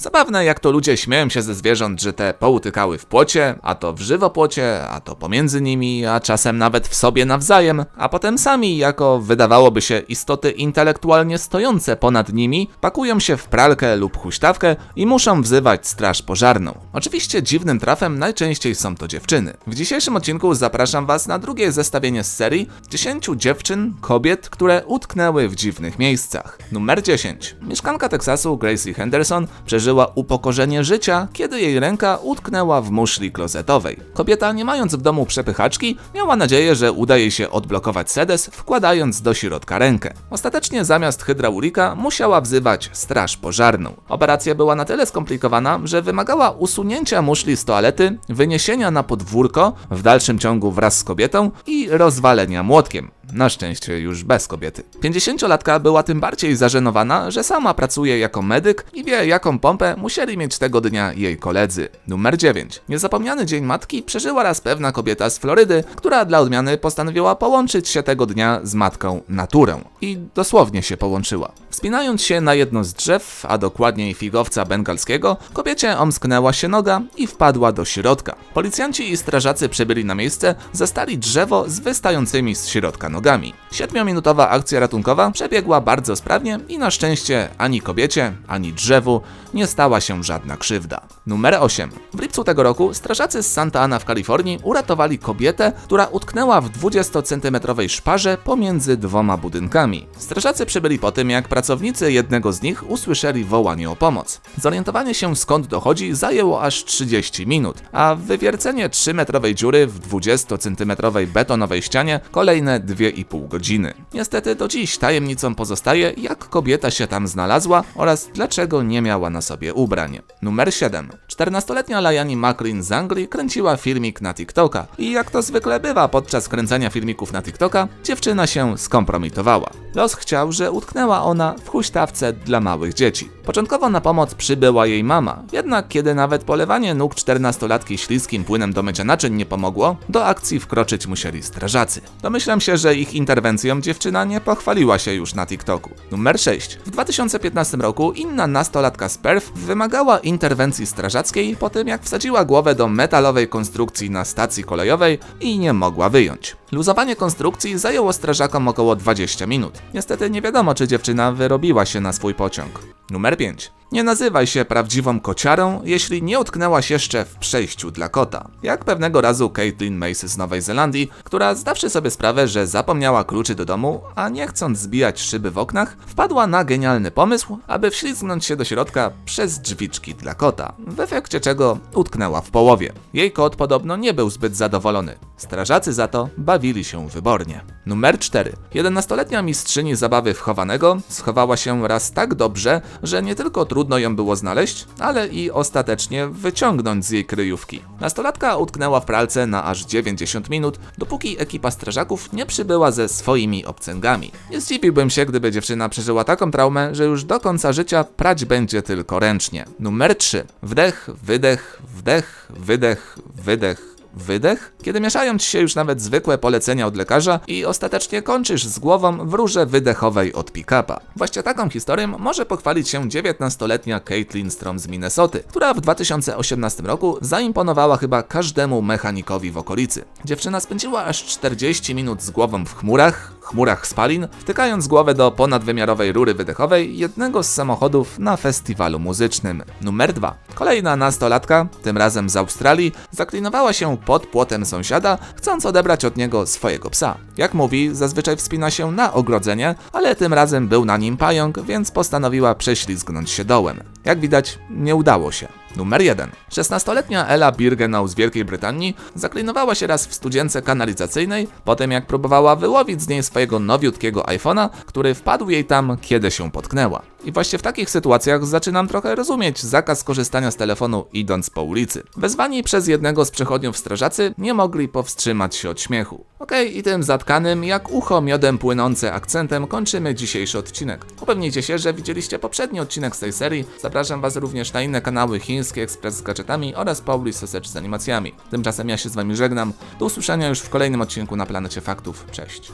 Zabawne jak to ludzie śmieją się ze zwierząt, że te poutykały w płocie, a to w żywopłocie, a to pomiędzy nimi, a czasem nawet w sobie nawzajem, a potem sami, jako wydawałoby się istoty intelektualnie stojące ponad nimi, pakują się w pralkę lub huśtawkę i muszą wzywać straż pożarną. Oczywiście dziwnym trafem najczęściej są to dziewczyny. W dzisiejszym odcinku zapraszam Was na drugie zestawienie z serii 10 dziewczyn, kobiet, które utknęły w dziwnych miejscach. Numer 10. Mieszkanka Teksasu Gracie Henderson przeżyła upokorzenie życia, kiedy jej ręka utknęła w muszli klozetowej. Kobieta, nie mając w domu przepychaczki, miała nadzieję, że uda jej się odblokować sedes, wkładając do środka rękę. Ostatecznie zamiast hydraulika musiała wzywać straż pożarną. Operacja była na tyle skomplikowana, że wymagała usunięcia muszli z toalety, wyniesienia na podwórko, w dalszym ciągu wraz z kobietą i rozwalenia młotkiem. Na szczęście już bez kobiety. 50-latka była tym bardziej zażenowana, że sama pracuje jako medyk i wie, jaką pompę musieli mieć tego dnia jej koledzy. Numer 9. Niezapomniany Dzień Matki przeżyła raz pewna kobieta z Florydy, która dla odmiany postanowiła połączyć się tego dnia z matką naturą. I dosłownie się połączyła. Wspinając się na jedno z drzew, a dokładniej figowca bengalskiego, kobiecie omsknęła się noga i wpadła do środka. Policjanci i strażacy przybyli na miejsce, zastali drzewo z wystającymi z środka nogami. Siedmiominutowa akcja ratunkowa przebiegła bardzo sprawnie i na szczęście ani kobiecie, ani drzewu nie stała się żadna krzywda. Numer 8. W lipcu tego roku strażacy z Santa Ana w Kalifornii uratowali kobietę, która utknęła w 20-centymetrowej szparze pomiędzy dwoma budynkami. Strażacy przybyli po tym, jak pracownicy jednego z nich usłyszeli wołanie o pomoc. Zorientowanie się skąd dochodzi zajęło aż 30 minut, a wywiercenie 3-metrowej dziury w 20-centymetrowej betonowej ścianie kolejne 2,5 godziny. Niestety do dziś tajemnicą pozostaje, jak kobieta się tam znalazła oraz dlaczego nie miała na sobie ubrań. Numer 7. 14-letnia Lajani Macklin z Anglii kręciła filmik na TikToka i jak to zwykle bywa podczas kręcenia filmików na TikToka, dziewczyna się skompromitowała. Los chciał, że utknęła ona w huśtawce dla małych dzieci. Początkowo na pomoc przybyła jej mama, jednak kiedy nawet polewanie nóg 14-latki śliskim płynem do mycia naczyń nie pomogło, do akcji wkroczyć musieli strażacy. Domyślam się, że ich interwencją dziewczyna nie pochwaliła się już na TikToku. Numer 6. W 2015 roku inna nastolatka z Perth wymagała interwencji strażackiej po tym, jak wsadziła głowę do metalowej konstrukcji na stacji kolejowej i nie mogła wyjąć. Luzowanie konstrukcji zajęło strażakom około 20 minut. Niestety nie wiadomo, czy dziewczyna wyrobiła się na swój pociąg. Numer 5. Nie nazywaj się prawdziwą kociarą, jeśli nie utknęłaś jeszcze w przejściu dla kota. Jak pewnego razu Caitlin Mace z Nowej Zelandii, która zdawszy sobie sprawę, że zapomniała kluczy do domu, a nie chcąc zbijać szyby w oknach, wpadła na genialny pomysł, aby wślizgnąć się do środka przez drzwiczki dla kota, w efekcie czego utknęła w połowie. Jej kot podobno nie był zbyt zadowolony. Strażacy za to bawili się wybornie. Numer 4. 11-letnia mistrzyni zabawy wchowanego schowała się raz tak dobrze, że nie tylko trudno ją było znaleźć, ale i ostatecznie wyciągnąć z jej kryjówki. Nastolatka utknęła w pralce na aż 90 minut, dopóki ekipa strażaków nie przybyła ze swoimi obcęgami. Nie zdziwiłbym się, gdyby dziewczyna przeżyła taką traumę, że już do końca życia prać będzie tylko ręcznie. Numer 3. Wdech, wydech, wdech, wydech, wydech, wydech? Kiedy mieszają ci się już nawet zwykłe polecenia od lekarza i ostatecznie kończysz z głową w rurze wydechowej od pick-upa. Właśnie taką historią może pochwalić się 19-letnia Caitlin Strom z Minnesoty, która w 2018 roku zaimponowała chyba każdemu mechanikowi w okolicy. Dziewczyna spędziła aż 40 minut z głową w chmurach, chmurach spalin, wtykając głowę do ponadwymiarowej rury wydechowej jednego z samochodów na festiwalu muzycznym. Numer 2. Kolejna nastolatka, tym razem z Australii, zaklinowała się pod płotem sąsiada, chcąc odebrać od niego swojego psa. Jak mówi, zazwyczaj wspina się na ogrodzenie, ale tym razem był na nim pająk, więc postanowiła prześlizgnąć się dołem. Jak widać, nie udało się. Numer 1. 16-letnia Ella Birgenau z Wielkiej Brytanii zaklinowała się raz w studience kanalizacyjnej, po tym jak próbowała wyłowić z niej swojego nowiutkiego iPhone'a, który wpadł jej tam, kiedy się potknęła. I właśnie w takich sytuacjach zaczynam trochę rozumieć zakaz korzystania z telefonu idąc po ulicy. Wezwani przez jednego z przechodniów strażacy nie mogli powstrzymać się od śmiechu. Okej, i tym zatkanym, jak ucho miodem płynące akcentem kończymy dzisiejszy odcinek. Upewnijcie się, że widzieliście poprzedni odcinek z tej serii. Zapraszam Was również na inne kanały Chiński Ekspres z gadżetami oraz Pauli Sosecz z animacjami. Tymczasem ja się z Wami żegnam. Do usłyszenia już w kolejnym odcinku na Planecie Faktów. Cześć.